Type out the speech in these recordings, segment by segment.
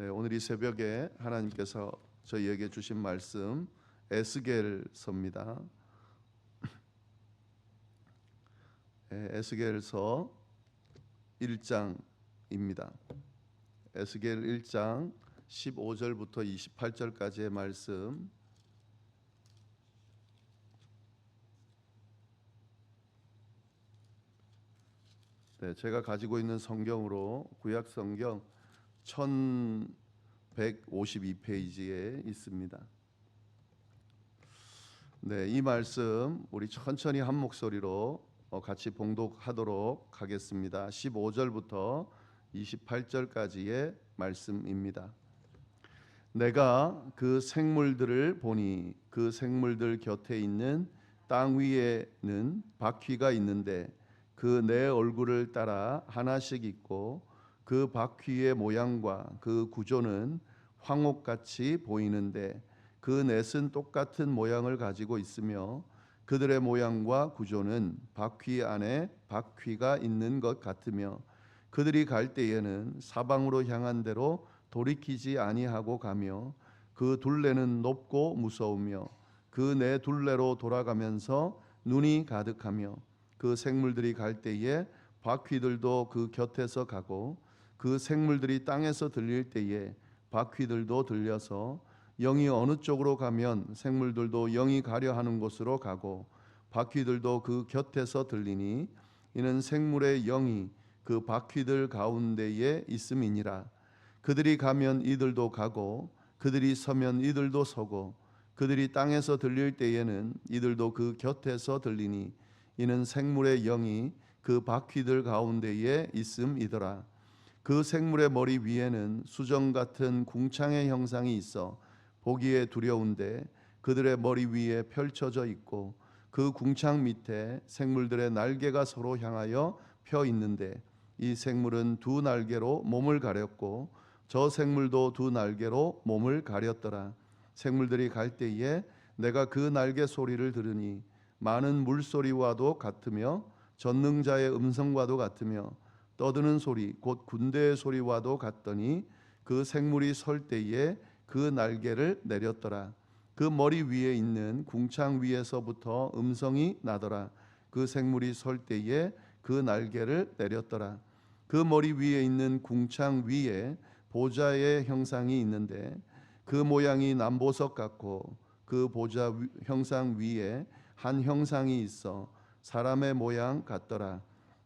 네, 오늘 이 새벽에 하나님께서 저희에게 주신 말씀 에스겔서입니다. 네, 에스겔서 1장입니다. 에스겔 1장 15절부터 28절까지의 말씀 네, 제가 가지고 있는 성경으로 구약 성경 1152페이지에 있습니다. 네, 이 말씀 우리 천천히 한 목소리로 어, 같이 봉독하도록 하겠습니다. 15절부터 28절까지의 말씀입니다. 내가 그 생물들을 보니 그 생물들 곁에 있는 땅 위에는 바퀴가 있는데 그 내 얼굴을 따라 하나씩 있고 그 바퀴의 모양과 그 구조는 황옥같이 보이는데 그 넷은 똑같은 모양을 가지고 있으며 그들의 모양과 구조는 바퀴 안에 바퀴가 있는 것 같으며 그들이 갈 때에는 사방으로 향한 대로 돌이키지 아니하고 가며 그 둘레는 높고 무서우며 그네 둘레로 돌아가면서 눈이 가득하며 그 생물들이 갈 때에 바퀴들도 그 곁에서 가고 그 생물들이 땅에서 들릴 때에 바퀴들도 들려서 영이 어느 쪽으로 가면 생물들도 영이 가려 하는 곳으로 가고 바퀴들도 그 곁에서 들리니 이는 생물의 영이 그 바퀴들 가운데에 있음이니라. 그들이 가면 이들도 가고 그들이 서면 이들도 서고 그들이 땅에서 들릴 때에는 이들도 그 곁에서 들리니 이는 생물의 영이 그 바퀴들 가운데에 있음이더라 그 생물의 머리 위에는 수정 같은 궁창의 형상이 있어 보기에 두려운데 그들의 머리 위에 펼쳐져 있고 그 궁창 밑에 생물들의 날개가 서로 향하여 펴 있는데 이 생물은 두 날개로 몸을 가렸고 저 생물도 두 날개로 몸을 가렸더라. 생물들이 갈 때에 내가 그 날개 소리를 들으니 많은 물소리와도 같으며 전능자의 음성과도 같으며 떠드는 소리 곧 군대의 소리와도 같더니 그 생물이 설 때에 그 날개를 내렸더라. 그 머리 위에 있는 궁창 위에서부터 음성이 나더라. 그 생물이 설 때에 그 날개를 내렸더라. 그 머리 위에 있는 궁창 위에 보좌의 형상이 있는데 그 모양이 남보석 같고 그 보좌 위- 형상 위에 한 형상이 있어 사람의 모양 같더라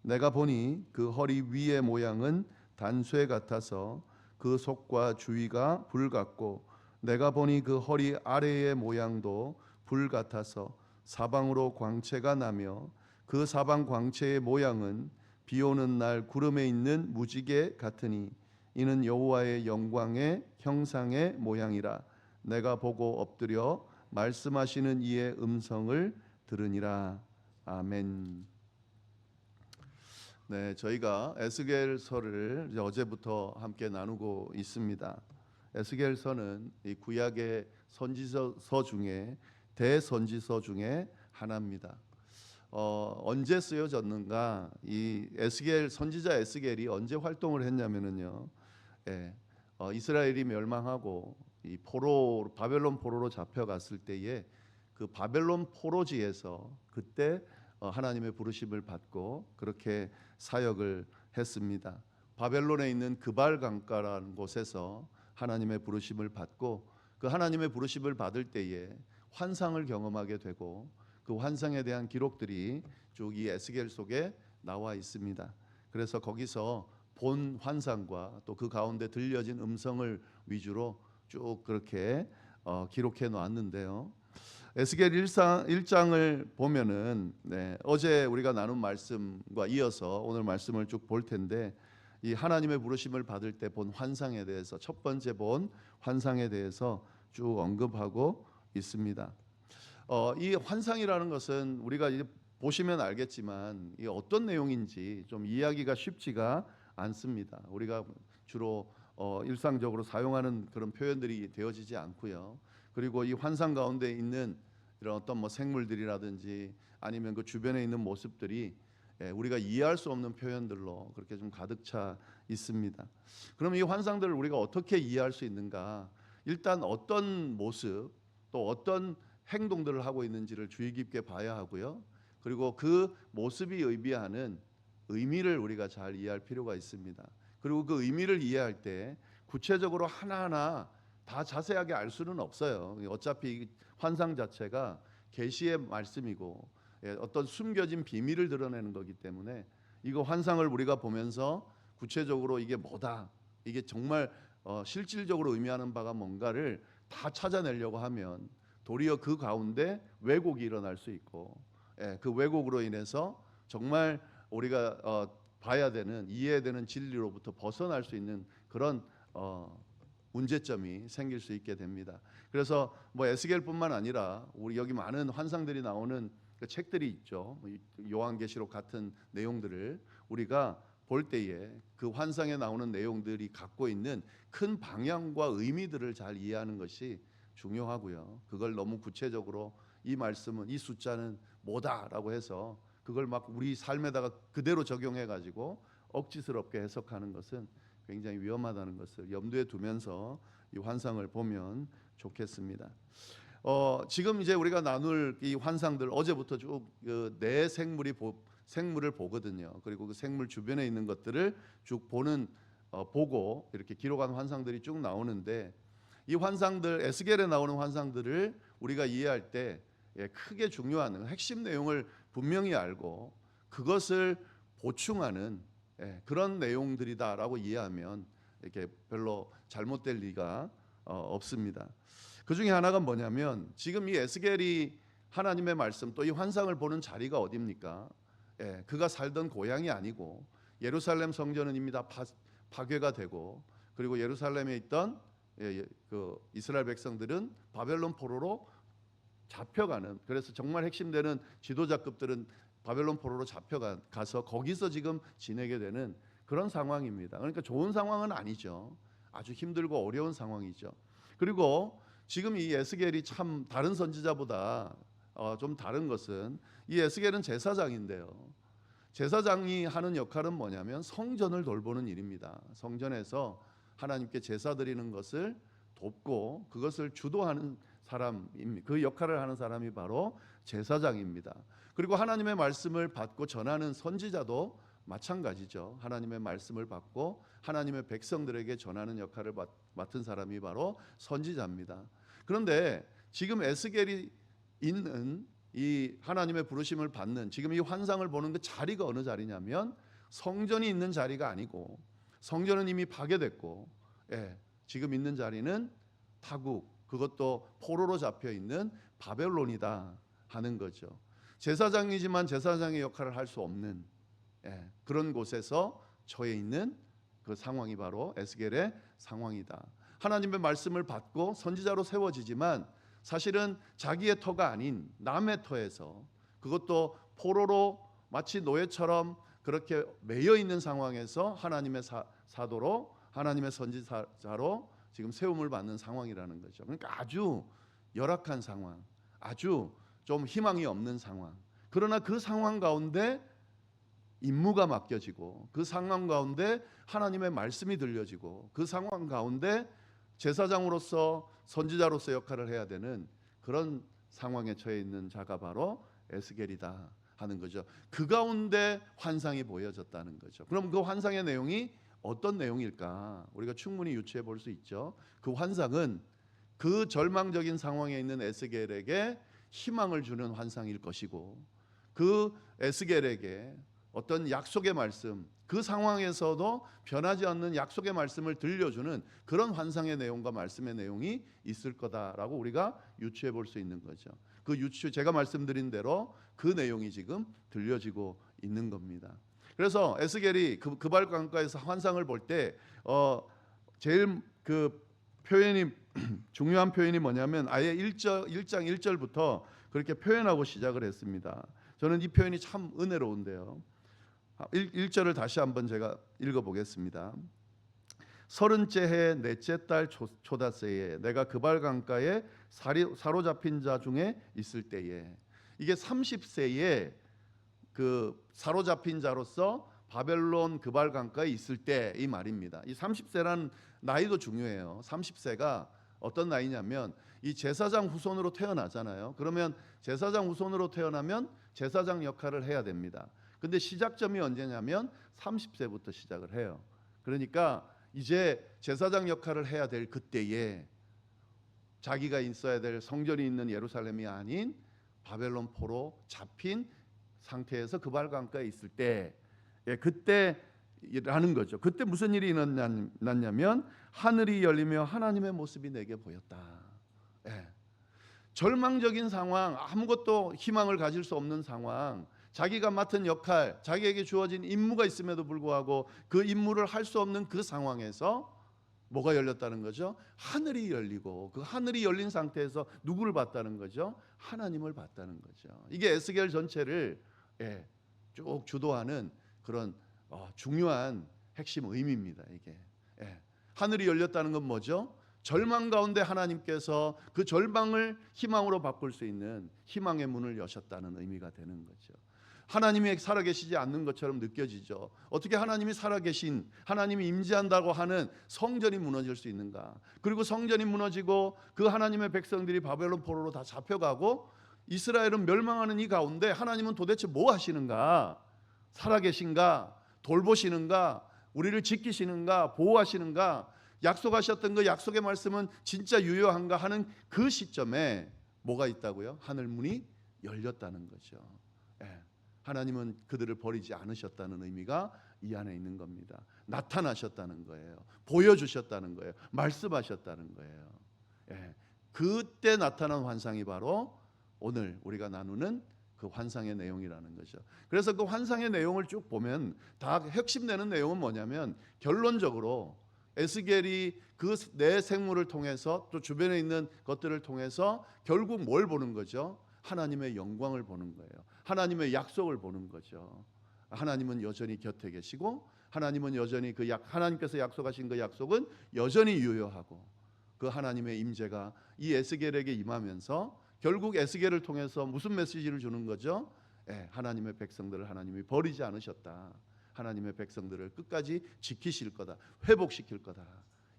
내가 보니 그 허리 위의 모양은 단쇠 같아서 그 속과 주위가 불 같고 내가 보니 그 허리 아래의 모양도 불 같아서 사방으로 광채가 나며 그 사방 광채의 모양은 비 오는 날 구름에 있는 무지개 같으니 이는 여호와의 영광의 형상의 모양이라 내가 보고 엎드려 말씀하시는 이의 음성을 들으니라 아멘. 네, 저희가 에스겔서를 어제부터 함께 나누고 있습니다. 에스겔서는 이 구약의 선지서 중에 대선지서 중에 하나입니다. 어, 언제 쓰여졌는가? 이 에스겔 선지자 에스겔이 언제 활동을 했냐면은요. 예, 어, 이스라엘이 멸망하고 이 포로 바벨론 포로로 잡혀갔을 때에 그 바벨론 포로지에서 그때 어, 하나님의 부르심을 받고 그렇게 사역을 했습니다. 바벨론에 있는 그발 강가라는 곳에서 하나님의 부르심을 받고 그 하나님의 부르심을 받을 때에 환상을 경험하게 되고 그 환상에 대한 기록들이 쭉 이 에스겔 속에 나와 있습니다. 그래서 거기서 본 환상과 또 그 가운데 들려진 음성을 위주로 쭉 그렇게 어, 기록해 놓았는데요. 에스겔 1상, 1장을 보면은 네, 어제 우리가 나눈 말씀과 이어서 오늘 말씀을 쭉 볼 텐데 이 하나님의 부르심을 받을 때 본 환상에 대해서 첫 번째 본 환상에 대해서 쭉 언급하고 있습니다. 어, 이 환상이라는 것은 우리가 이제 보시면 알겠지만 이 어떤 내용인지 좀 이해하기가 쉽지가 않습니다. 우리가 주로 어, 일상적으로 사용하는 그런 표현들이 되어지지 않고요. 그리고 이 환상 가운데 있는 이런 어떤 뭐 생물들이라든지 아니면 그 주변에 있는 모습들이 예, 우리가 이해할 수 없는 표현들로 그렇게 좀 가득 차 있습니다. 그럼 이 환상들을 우리가 어떻게 이해할 수 있는가? 일단 어떤 모습 또 어떤 행동들을 하고 있는지를 주의 깊게 봐야 하고요. 그리고 그 모습이 의미하는 의미를 우리가 잘 이해할 필요가 있습니다. 그리고 그 의미를 이해할 때 구체적으로 하나하나 다 자세하게 알 수는 없어요. 어차피 이 환상 자체가 계시의 말씀이고 예, 어떤 숨겨진 비밀을 드러내는 거기 때문에 이거 환상을 우리가 보면서 구체적으로 이게 뭐다, 이게 정말 어, 실질적으로 의미하는 바가 뭔가를 다 찾아내려고 하면 도리어 그 가운데 왜곡이 일어날 수 있고 예, 그 왜곡으로 인해서 정말 우리가 어, 봐야 되는 이해해야 되는 진리로부터 벗어날 수 있는 그런 어, 문제점이 생길 수 있게 됩니다. 그래서 뭐 에스겔뿐만 아니라 우리 여기 많은 환상들이 나오는 그 책들이 있죠. 뭐이 요한계시록 같은 내용들을 우리가 볼 때에 그 환상에 나오는 내용들이 갖고 있는 큰 방향과 의미들을 잘 이해하는 것이 중요하고요. 그걸 너무 구체적으로 이 말씀은 이 숫자는 뭐다라고 해서 그걸 막 우리 삶에다가 그대로 적용해 가지고 억지스럽게 해석하는 것은 굉장히 위험하다는 것을 염두에 두면서 이 환상을 보면 좋겠습니다. 어, 지금 이제 우리가 나눌 이 환상들 어제부터 쭉네 생물이 보, 생물을 보거든요. 그리고 그 생물 주변에 있는 것들을 쭉 보는 어, 보고 이렇게 기록한 환상들이 쭉 나오는데 이 환상들 에스겔에 나오는 환상들을 우리가 이해할 때 예, 크게 중요한 핵심 내용을 분명히 알고 그것을 보충하는 예, 그런 내용들이다라고 이해하면 이렇게 별로 잘못될 리가 어, 없습니다. 그 중에 하나가 뭐냐면 지금 이 에스겔이 하나님의 말씀 또 이 환상을 보는 자리가 어디입니까? 예, 그가 살던 고향이 아니고 예루살렘 성전은 이미 다 파, 파괴가 되고 그리고 예루살렘에 있던 예, 예, 그 이스라엘 백성들은 바벨론 포로로 잡혀가는 그래서 정말 핵심되는 지도자급들은 바벨론 포로로 잡혀가서 거기서 지금 지내게 되는 그런 상황입니다. 그러니까 좋은 상황은 아니죠. 아주 힘들고 어려운 상황이죠. 그리고 지금 이 에스겔이 참 다른 선지자보다 어, 좀 다른 것은 이 에스겔은 제사장인데요. 제사장이 하는 역할은 뭐냐면 성전을 돌보는 일입니다. 성전에서 하나님께 제사 드리는 것을 돕고 그것을 주도하는 사람입니다. 그 역할을 하는 사람이 바로 제사장입니다. 그리고 하나님의 말씀을 받고 전하는 선지자도 마찬가지죠. 하나님의 말씀을 받고 하나님의 백성들에게 전하는 역할을 맡은 사람이 바로 선지자입니다. 그런데 지금 에스겔이 있는 이 하나님의 부르심을 받는 지금 이 환상을 보는 그 자리가 어느 자리냐면 성전이 있는 자리가 아니고 성전은 이미 파괴됐고 예, 지금 있는 자리는 타국 그것도 포로로 잡혀 있는 바벨론이다 하는 거죠. 제사장이지만 제사장의 역할을 할 수 없는 예, 그런 곳에서 처해 있는 그 상황이 바로 에스겔의 상황이다. 하나님의 말씀을 받고 선지자로 세워지지만 사실은 자기의 터가 아닌 남의 터에서 그것도 포로로 마치 노예처럼 그렇게 매여 있는 상황에서 하나님의 사, 사도로 하나님의 선지자로 지금 세움을 받는 상황이라는 거죠. 그러니까 아주 열악한 상황, 아주 좀 희망이 없는 상황. 그러나 그 상황 가운데 임무가 맡겨지고 그 상황 가운데 하나님의 말씀이 들려지고 그 상황 가운데 제사장으로서 선지자로서 역할을 해야 되는 그런 상황에 처해 있는 자가 바로 에스겔이다 하는 거죠. 그 가운데 환상이 보여졌다는 거죠. 그럼 그 환상의 내용이 어떤 내용일까? 우리가 충분히 유추해 볼 수 있죠. 그 환상은 그 절망적인 상황에 있는 에스겔에게 희망을 주는 환상일 것이고 그 에스겔에게 어떤 약속의 말씀, 그 상황에서도 변하지 않는 약속의 말씀을 들려주는 그런 환상의 내용과 말씀의 내용이 있을 거다라고 우리가 유추해 볼 수 있는 거죠. 그 유추 제가 말씀드린 대로 그 내용이 지금 들려지고 있는 겁니다. 그래서 에스겔이 그 그발 강가에서 환상을 볼때 어, 제일 그 표현이 중요한 표현이 뭐냐면 아예 1절 1장 1절부터 그렇게 표현하고 시작을 했습니다. 저는 이 표현이 참 은혜로운데요. 1, 절을 다시 한번 제가 읽어 보겠습니다. 서른째 해 넷째 달 초, 초다세에 내가 그발 강가에 사리, 사로잡힌 자 중에 있을 때에 이게 30세에 그 사로잡힌 자로서 바벨론 그발 강가에 있을 때 이 말입니다. 이 30세라는 나이도 중요해요. 30세가 어떤 나이냐면 이 제사장 후손으로 태어나잖아요. 그러면 제사장 후손으로 태어나면 제사장 역할을 해야 됩니다. 근데 시작점이 언제냐면 30세부터 시작을 해요. 그러니까 이제 제사장 역할을 해야 될 그때에 자기가 있어야 될 성전이 있는 예루살렘이 아닌 바벨론 포로 잡힌 상태에서 그발 강가에 있을 때 예, 그때라는 거죠. 그때 무슨 일이 일어났냐- 났냐면 하늘이 열리며 하나님의 모습이 내게 보였다. 예. 절망적인 상황, 아무것도 희망을 가질 수 없는 상황, 자기가 맡은 역할, 자기에게 주어진 임무가 있음에도 불구하고 그 임무를 할 수 없는 그 상황에서 뭐가 열렸다는 거죠? 하늘이 열리고 그 하늘이 열린 상태에서 누구를 봤다는 거죠? 하나님을 봤다는 거죠. 이게 에스겔 전체를 예, 쭉 주도하는 그런 어, 중요한 핵심 의미입니다. 이게 예. 하늘이 열렸다는 건 뭐죠? 절망 가운데 하나님께서 그 절망을 희망으로 바꿀 수 있는 희망의 문을 여셨다는 의미가 되는 거죠. 하나님이 살아계시지 않는 것처럼 느껴지죠. 어떻게 하나님이 살아계신 하나님이 임재한다고 하는 성전이 무너질 수 있는가? 그리고 성전이 무너지고 그 하나님의 백성들이 바벨론 포로로 다 잡혀가고 이스라엘은 멸망하는 이 가운데 하나님은 도대체 뭐 하시는가? 살아계신가? 돌보시는가? 우리를 지키시는가? 보호하시는가? 약속하셨던 그 약속의 말씀은 진짜 유효한가 하는 그 시점에 뭐가 있다고요? 하늘 문이 열렸다는 거죠. 예. 하나님은 그들을 버리지 않으셨다는 의미가 이 안에 있는 겁니다. 나타나셨다는 거예요. 보여주셨다는 거예요. 말씀하셨다는 거예요. 예. 그때 나타난 환상이 바로 오늘 우리가 나누는 그 환상의 내용이라는 거죠. 그래서 그 환상의 내용을 쭉 보면 다 핵심되는 내용은 뭐냐면 결론적으로 에스겔이 그 내 생물을 통해서 또 주변에 있는 것들을 통해서 결국 뭘 보는 거죠? 하나님의 영광을 보는 거예요. 하나님의 약속을 보는 거죠. 하나님은 여전히 곁에 계시고 하나님은 여전히 그 약, 하나님께서 약속하신 그 약속은 여전히 유효하고 그 하나님의 임재가 이 에스겔에게 임하면서 결국 에스겔을 통해서 무슨 메시지를 주는 거죠? 예, 하나님의 백성들을 하나님이 버리지 않으셨다. 하나님의 백성들을 끝까지 지키실 거다. 회복시킬 거다.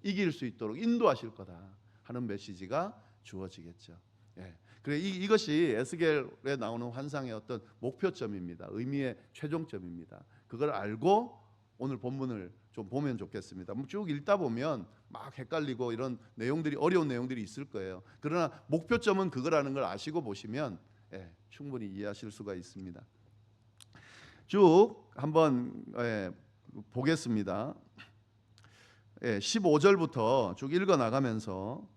이길 수 있도록 인도하실 거다. 하는 메시지가 주어지겠죠. 예. 그래 이, 이것이 에스겔에 나오는 환상의 어떤 목표점입니다. 의미의 최종점입니다. 그걸 알고 오늘 본문을 좀 보면 좋겠습니다. 뭐쭉 읽다 보면 막 헷갈리고 이런 내용들이 어려운 내용들이 있을 거예요. 그러나 목표점은 그거라는 걸 아시고 보시면 예, 충분히 이해하실 수가 있습니다. 쭉 한번 예, 보겠습니다. 예, 15절부터 쭉 읽어 나가면서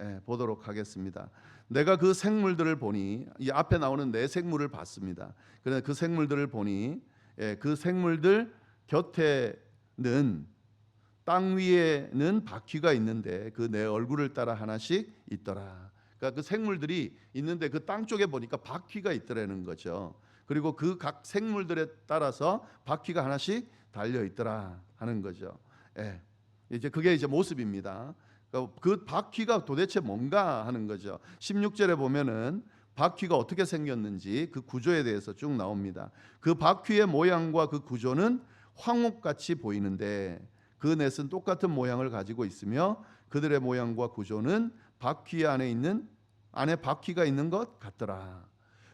예, 보도록 하겠습니다. 내가 그 생물들을 보니 이 앞에 나오는 네 생물을 봤습니다. 그래 그 생물들을 보니 예, 그 생물들 곁에 는땅 위에는 바퀴가 있는데 그 내 얼굴을 따라 하나씩 있더라. 그러니까 그 생물들이 있는데 그 땅 쪽에 보니까 바퀴가 있더라는 거죠. 그리고 그 각 생물들에 따라서 바퀴가 하나씩 달려 있더라 하는 거죠. 예. 이제 그게 이제 모습입니다. 그러니까 그 바퀴가 도대체 뭔가 하는 거죠. 16절에 보면은 바퀴가 어떻게 생겼는지 그 구조에 대해서 쭉 나옵니다. 그 바퀴의 모양과 그 구조는 황옥같이 보이는데 그 넷은 똑같은 모양을 가지고 있으며 그들의 모양과 구조는 바퀴 안에 있는 안에 바퀴가 있는 것 같더라.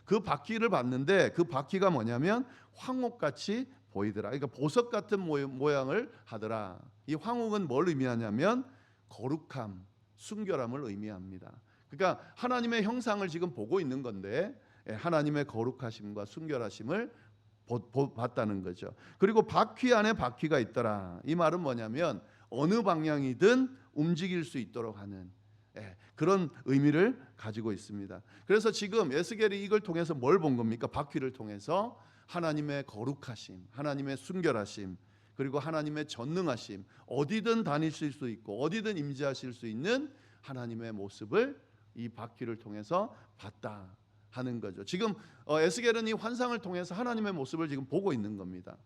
그 바퀴를 봤는데 그 바퀴가 뭐냐면 황옥같이 보이더라. 그러니까 보석 같은 모양- 모양을 하더라. 이 황옥은 뭘 의미하냐면 거룩함, 순결함을 의미합니다. 그러니까 하나님의 형상을 지금 보고 있는 건데 예, 하나님의 거룩하심과 순결하심을 봤다는 거죠. 그리고 바퀴 안에 바퀴가 있더라. 이 말은 뭐냐면 어느 방향이든 움직일 수 있도록 하는 예, 그런 의미를 가지고 있습니다. 그래서 지금 에스겔이 이걸 통해서 뭘 본 겁니까? 바퀴를 통해서 하나님의 거룩하심, 하나님의 순결하심, 그리고 하나님의 전능하심, 어디든 다니실 수 있고 어디든 임재하실 수 있는 하나님의 모습을 이 바퀴를 통해서 봤다 하는 거죠. 지금 어, 에스겔은 이 환상을 통해서 하나님의 모습을 지금 보고 있는 겁니다.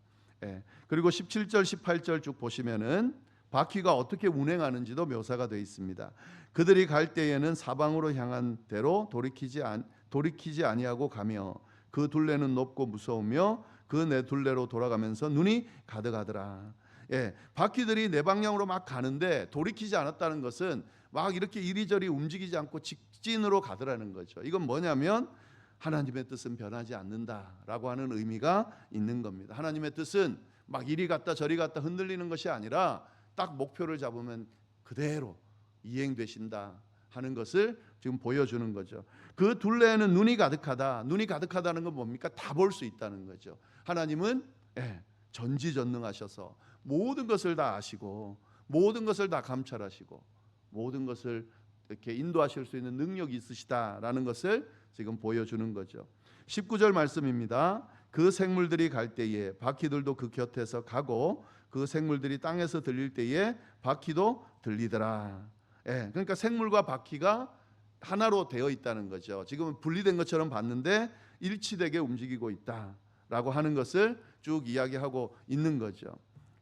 예. 그리고 17절, 18절 쭉 보시면은 바퀴가 어떻게 운행하는지도 묘사가 되어 있습니다. 그들이 갈 때에는 사방으로 향한 대로 돌이키지 안 돌이키지 아니하고 가며 그 둘레는 높고 무서우며 그 내 둘레로 돌아가면서 눈이 가득하더라. 예, 바퀴들이 내 방향으로 막 가는데 돌이키지 않았다는 것은 막 이렇게 이리저리 움직이지 않고 직진으로 가더라는 거죠. 이건 뭐냐면 하나님의 뜻은 변하지 않는다라고 하는 의미가 있는 겁니다. 하나님의 뜻은 막 이리 갔다 저리 갔다 흔들리는 것이 아니라 딱 목표를 잡으면 그대로 이행되신다 하는 것을 지금 보여주는 거죠. 그 둘레에는 눈이 가득하다. 눈이 가득하다는 건 뭡니까? 다 볼 수 있다는 거죠. 하나님은 예, 전지전능하셔서 모든 것을 다 아시고 모든 것을 다 감찰하시고 모든 것을 이렇게 인도하실 수 있는 능력이 있으시다라는 것을 지금 보여주는 거죠. 19절 말씀입니다. 그 생물들이 갈 때에 바퀴들도 그 곁에서 가고 그 생물들이 땅에서 들릴 때에 바퀴도 들리더라. 예, 그러니까 생물과 바퀴가 하나로 되어 있다는 거죠. 지금 분리된 것처럼 봤는데 일치되게 움직이고 있다라고 하는 것을 쭉 이야기하고 있는 거죠.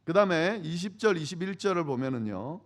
그 다음에 20절, 21절을 보면은요.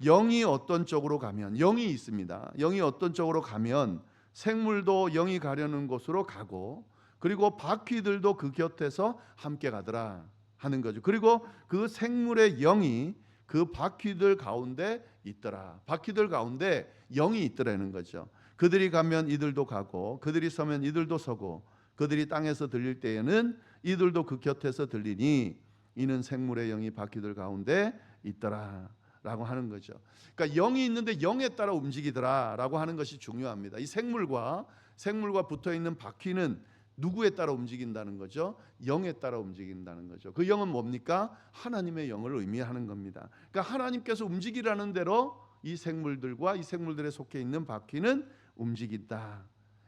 영이 어떤 쪽으로 가면 영이 있습니다. 영이 어떤 쪽으로 가면 생물도 영이 가려는 곳으로 가고 그리고 바퀴들도 그 곁에서 함께 가더라 하는 거죠. 그리고 그 생물의 영이 그 바퀴들 가운데 있더라. 바퀴들 가운데 영이 있더라는 거죠. 그들이 가면 이들도 가고 그들이 서면 이들도 서고 그들이 땅에서 들릴 때에는 이들도 그 곁에서 들리니 이는 생물의 영이 바퀴들 가운데 있더라. 라고 하는 거죠. 그러니까 영이 있는데 영에 따라 움직이더라 라고 하는 것이 중요합니다. 이 생물과 생물과 붙어 있는 바퀴는 누구에 따라 움직인다는 거죠? 영에 따라 움직인다는 거죠. 그 영은 뭡니까? 하나님의 영을 의미하는 겁니다. 그러니까 하나님께서 움직이라는 대로 이 생물들과 이 생물들에 속해 있는 바퀴는 움직인다.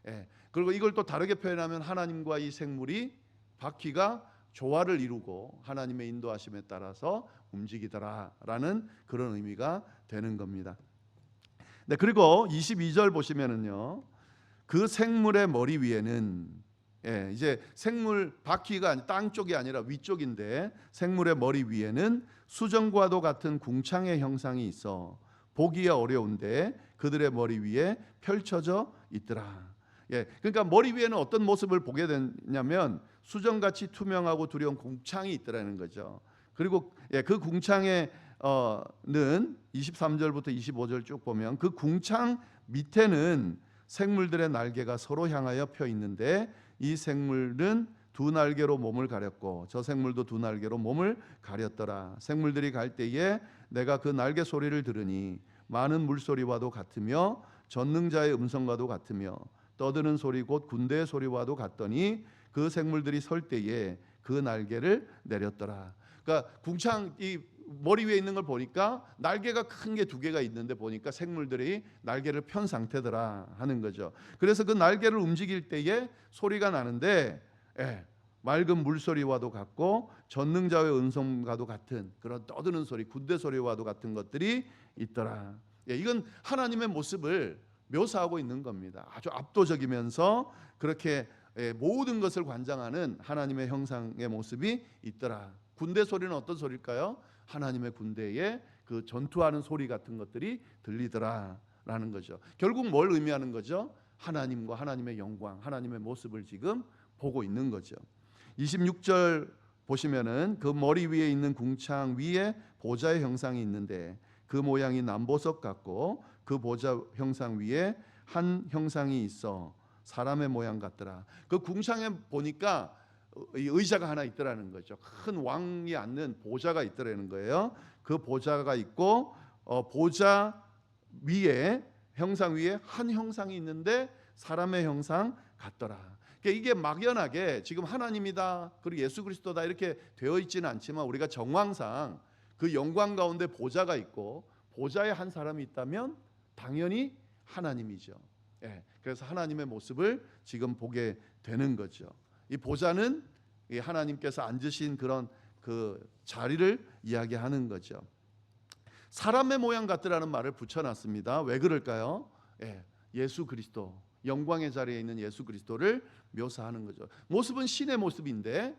예. 그리고 이걸 또 다르게 표현하면 하나님과 이 생물이 바퀴가 조화를 이루고 하나님의 인도하심에 따라서 움직이더라라는 그런 의미가 되는 겁니다. 네, 그리고 22절 보시면은요. 그 생물의 머리 위에는 예, 이제 생물 바퀴가 땅 쪽이 아니라 위쪽인데 생물의 머리 위에는 수정과도 같은 궁창의 형상이 있어 보기에 어려운데 그들의 머리 위에 펼쳐져 있더라. 예, 그러니까 머리 위에는 어떤 모습을 보게 되냐면 수정같이 투명하고 두려운 궁창이 있더라는 거죠. 그리고 예, 그 궁창에는 23절부터 25절 쭉 보면 그 궁창 밑에는 생물들의 날개가 서로 향하여 펴 있는데 이 생물은 두 날개로 몸을 가렸고 저 생물도 두 날개로 몸을 가렸더라. 생물들이 갈 때에 내가 그 날개 소리를 들으니 많은 물소리와도 같으며 전능자의 음성과도 같으며 떠드는 소리 곧 군대의 소리와도 같더니 그 생물들이 설 때에 그 날개를 내렸더라. 그러니까 궁창 이 머리 위에 있는 걸 보니까 날개가 큰 게 두 개가 있는데 보니까 생물들이 날개를 편 상태더라 하는 거죠. 그래서 그 날개를 움직일 때에 소리가 나는데 예, 맑은 물소리와도 같고 전능자의 음성과도 같은 그런 떠드는 소리, 군대 소리와도 같은 것들이 있더라. 예, 이건 하나님의 모습을 묘사하고 있는 겁니다. 아주 압도적이면서 그렇게 예, 모든 것을 관장하는 하나님의 형상의 모습이 있더라. 군대 소리는 어떤 소리일까요? 하나님의 군대의 그 전투하는 소리 같은 것들이 들리더라라는 거죠. 결국 뭘 의미하는 거죠? 하나님과 하나님의 영광, 하나님의 모습을 지금 보고 있는 거죠. 26절 보시면은 그 머리 위에 있는 궁창 위에 보좌의 형상이 있는데 그 모양이 남보석 같고 그 보좌 형상 위에 한 형상이 있어 사람의 모양 같더라. 그 궁창에 보니까 의자가 하나 있더라는 거죠. 큰 왕이 앉는 보좌가 있더라는 거예요. 그 보좌가 있고 어, 보좌 위에 형상 위에 한 형상이 있는데 사람의 형상 같더라. 그러니까 이게 막연하게 지금 하나님이다 그리고 예수 그리스도다 이렇게 되어 있지는 않지만 우리가 정황상 그 영광 가운데 보좌가 있고 보좌에 한 사람이 있다면 당연히 하나님이죠. 예, 그래서 하나님의 모습을 지금 보게 되는 거죠. 이 보좌는 이 하나님께서 앉으신 그런 그 자리를 이야기하는 거죠. 사람의 모양 같더라는 말을 붙여놨습니다. 왜 그럴까요? 예, 예수 그리스도 영광의 자리에 있는 예수 그리스도를 묘사하는 거죠. 모습은 신의 모습인데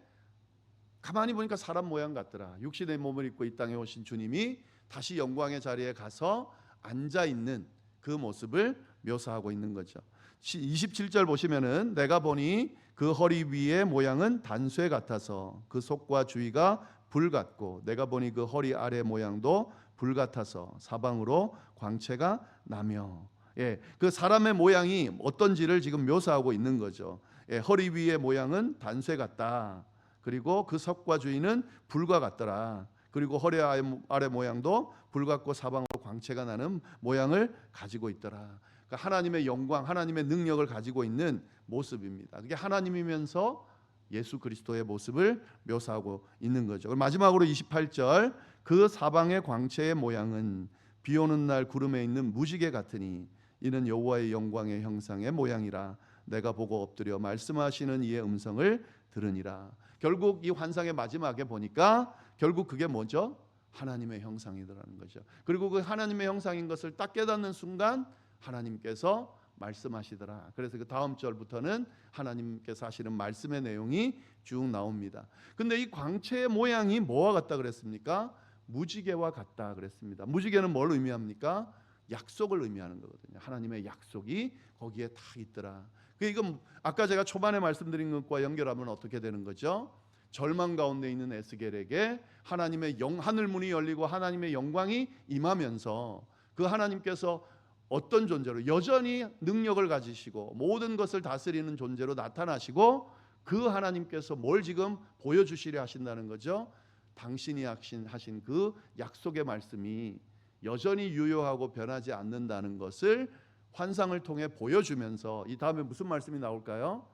가만히 보니까 사람 모양 같더라. 육신의 몸을 입고 이 땅에 오신 주님이 다시 영광의 자리에 가서 앉아 있는 그 모습을 묘사하고 있는 거죠. 27절 보시면은 내가 보니 그 허리 위의 모양은 단쇠 같아서 그 속과 주위가 불 같고 내가 보니 그 허리 아래 모양도 불 같아서 사방으로 광채가 나며 예, 그 사람의 모양이 어떤지를 지금 묘사하고 있는 거죠. 예, 허리 위의 모양은 단쇠 같다. 그리고 그 석과 주위는 불과 같더라. 그리고 허리 아래 모양도 불 같고 사방으로 광채가 나는 모양을 가지고 있더라. 그러니까 하나님의 영광, 하나님의 능력을 가지고 있는 모습입니다. 그게 하나님이면서 예수 그리스도의 모습을 묘사하고 있는 거죠. 마지막으로 28절 그 사방의 광채의 모양은 비 오는 날 구름에 있는 무지개 같으니 이는 여호와의 영광의 형상의 모양이라 내가 보고 엎드려 말씀하시는 이의 음성을 들으니라. 결국 이 환상의 마지막에 보니까 결국 그게 뭐죠? 하나님의 형상이더라는 거죠. 그리고 그 하나님의 형상인 것을 딱 깨닫는 순간 하나님께서 말씀하시더라. 그래서 그 다음 절부터는 하나님께서 하시는 말씀의 내용이 쭉 나옵니다. 근데 이 광채의 모양이 뭐와 같다 그랬습니까? 무지개와 같다 그랬습니다. 무지개는 뭘 의미합니까? 약속을 의미하는 거거든요. 하나님의 약속이 거기에 다 있더라. 그 이건 아까 제가 초반에 말씀드린 것과 연결하면 어떻게 되는 거죠? 절망 가운데 있는 에스겔에게 하나님의 영 하늘 문이 열리고 하나님의 영광이 임하면서 그 하나님께서 어떤 존재로 여전히 능력을 가지시고 모든 것을 다스리는 존재로 나타나시고 그 하나님께서 뭘 지금 보여주시려 하신다는 거죠. 당신이 하신, 하신 그 약속의 말씀이 여전히 유효하고 변하지 않는다는 것을 환상을 통해 보여주면서 이 다음에 무슨 말씀이 나올까요?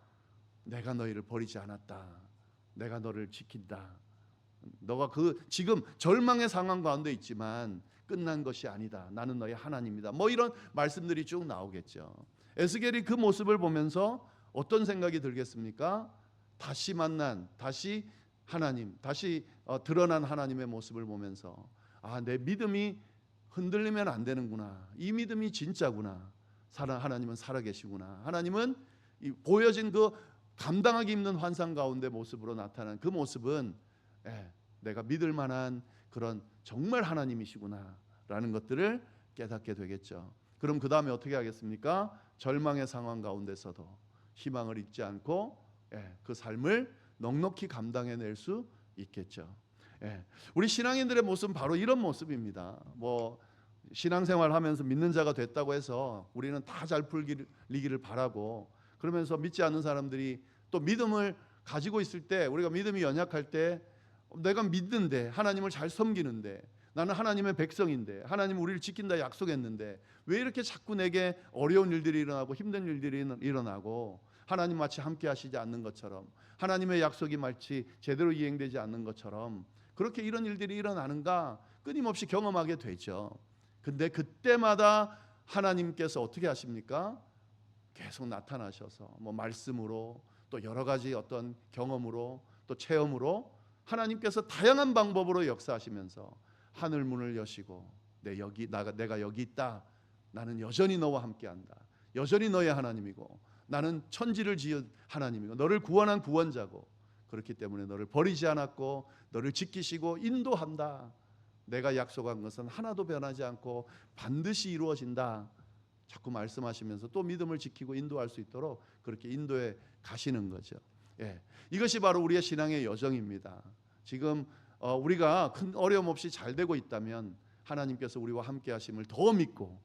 내가 너희를 버리지 않았다. 내가 너를 지킨다. 너가 그 지금 절망의 상황 가운데 있지만 끝난 것이 아니다. 나는 너의 하나님이다. 뭐 이런 말씀들이 쭉 나오겠죠. 에스겔이 그 모습을 보면서 어떤 생각이 들겠습니까? 다시 만난, 다시 하나님, 다시 어, 드러난 하나님의 모습을 보면서 아, 내 믿음이 흔들리면 안 되는구나. 이 믿음이 진짜구나. 살아 하나님은 살아 계시구나. 하나님은 이 보여진 그 감당하기 힘든 환상 가운데 모습으로 나타난 그 모습은 예, 내가 믿을 만한 그런 정말 하나님이시구나라는 것들을 깨닫게 되겠죠. 그럼 그 다음에 어떻게 하겠습니까? 절망의 상황 가운데서도 희망을 잊지 않고 예, 그 삶을 넉넉히 감당해낼 수 있겠죠. 예, 우리 신앙인들의 모습은 바로 이런 모습입니다. 뭐 신앙생활 하면서 믿는 자가 됐다고 해서 우리는 다 잘 풀리기를 바라고 그러면서 믿지 않는 사람들이 또 믿음을 가지고 있을 때 우리가 믿음이 연약할 때 내가 믿는데 하나님을 잘 섬기는데 나는 하나님의 백성인데 하나님 우리를 지킨다 약속했는데 왜 이렇게 자꾸 내게 어려운 일들이 일어나고 힘든 일들이 일어나고 하나님 마치 함께 하시지 않는 것처럼 하나님의 약속이 마치 제대로 이행되지 않는 것처럼 그렇게 이런 일들이 일어나는가 끊임없이 경험하게 되죠. 근데 그때마다 하나님께서 어떻게 하십니까? 계속 나타나셔서 뭐 말씀으로 또 여러 가지 어떤 경험으로 또 체험으로 하나님께서 다양한 방법으로 역사하시면서 하늘 문을 여시고 내 여기 나가 내가 여기 있다. 나는 여전히 너와 함께한다. 여전히 너의 하나님이고 나는 천지를 지은 하나님이고 너를 구원한 구원자고 그렇기 때문에 너를 버리지 않았고 너를 지키시고 인도한다. 내가 약속한 것은 하나도 변하지 않고 반드시 이루어진다. 자꾸 말씀하시면서 또 믿음을 지키고 인도할 수 있도록 그렇게 인도해 가시는 거죠. 예, 이것이 바로 우리의 신앙의 여정입니다. 지금 어, 우리가 큰 어려움 없이 잘 되고 있다면 하나님께서 우리와 함께 하심을 더 믿고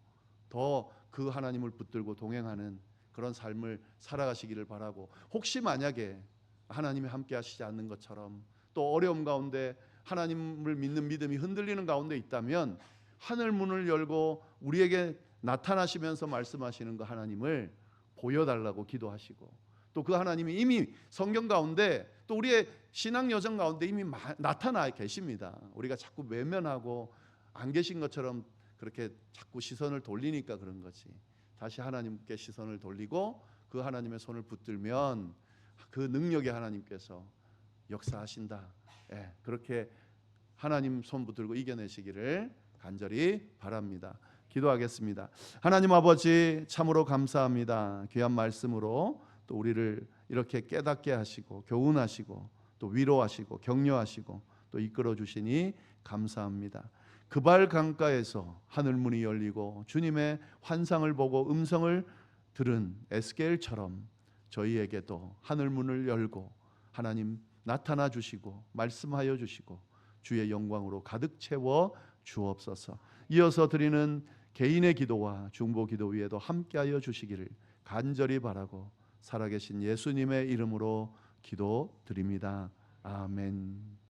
더 그 하나님을 붙들고 동행하는 그런 삶을 살아가시기를 바라고 혹시 만약에 하나님이 함께 하시지 않는 것처럼 또 어려움 가운데 하나님을 믿는 믿음이 흔들리는 가운데 있다면 하늘 문을 열고 우리에게 나타나시면서 말씀하시는 그 하나님을 보여달라고 기도하시고 또 그 하나님이 이미 성경 가운데 또 우리의 신앙 여정 가운데 이미 마, 나타나 계십니다. 우리가 자꾸 외면하고 안 계신 것처럼 그렇게 자꾸 시선을 돌리니까 그런 거지. 다시 하나님께 시선을 돌리고 그 하나님의 손을 붙들면 그 능력의 하나님께서 역사하신다. 예, 그렇게 하나님 손 붙들고 이겨내시기를 간절히 바랍니다. 기도하겠습니다. 하나님 아버지 참으로 감사합니다. 귀한 말씀으로 또 우리를 이렇게 깨닫게 하시고 교훈하시고 또 위로하시고 격려하시고 또 이끌어 주시니 감사합니다. 그발 강가에서 하늘 문이 열리고 주님의 환상을 보고 음성을 들은 에스겔처럼 저희에게도 하늘 문을 열고 하나님 나타나 주시고 말씀하여 주시고 주의 영광으로 가득 채워 주옵소서. 이어서 드리는 개인의 기도와 중보 기도 위에도 함께하여 주시기를 간절히 바라고 살아계신 예수님의 이름으로 기도드립니다. 아멘.